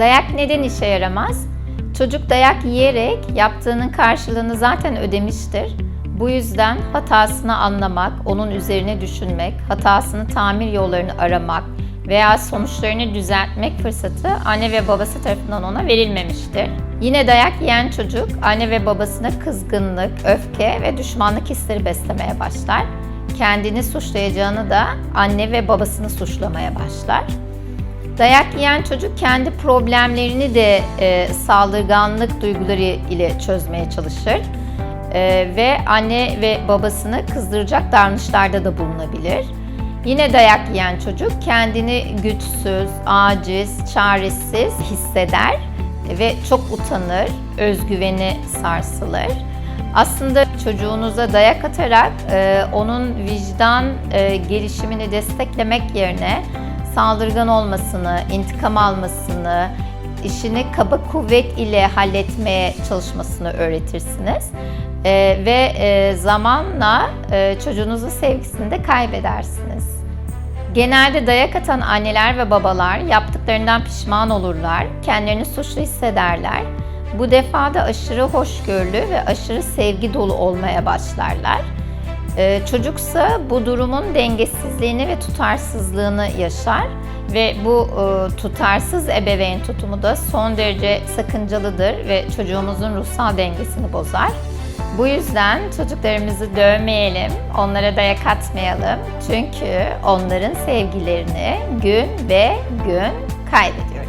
Dayak neden işe yaramaz? Çocuk dayak yiyerek yaptığının karşılığını zaten ödemiştir. Bu yüzden hatasını anlamak, onun üzerine düşünmek, hatasını tamir yollarını aramak veya sonuçlarını düzeltmek fırsatı anne ve babası tarafından ona verilmemiştir. Yine dayak yiyen çocuk anne ve babasına kızgınlık, öfke ve düşmanlık hisleri beslemeye başlar. Kendini suçlayacağını da anne ve babasını suçlamaya başlar. Dayak yiyen çocuk kendi problemlerini de e, saldırganlık duyguları ile çözmeye çalışır. E, ve anne ve babasını kızdıracak davranışlarda da bulunabilir. Yine dayak yiyen çocuk kendini güçsüz, aciz, çaresiz hisseder ve çok utanır, özgüveni sarsılır. Aslında çocuğunuza dayak atarak e, onun vicdan e, gelişimini desteklemek yerine saldırgan olmasını, intikam almasını, işini kaba kuvvet ile halletmeye çalışmasını öğretirsiniz. Ee, ve e, zamanla e, çocuğunuzun sevgisini de kaybedersiniz. Genelde dayak atan anneler ve babalar yaptıklarından pişman olurlar, kendilerini suçlu hissederler. Bu defa da aşırı hoşgörülü ve aşırı sevgi dolu olmaya başlarlar. Ee, çocuksa bu durumun dengesizliğini ve tutarsızlığını yaşar ve bu e, tutarsız ebeveyn tutumu da son derece sakıncalıdır ve çocuğumuzun ruhsal dengesini bozar. Bu yüzden çocuklarımızı dövmeyelim, onlara dayak atmayalım. Çünkü onların sevgilerini gün ve gün kaybedeceğiz.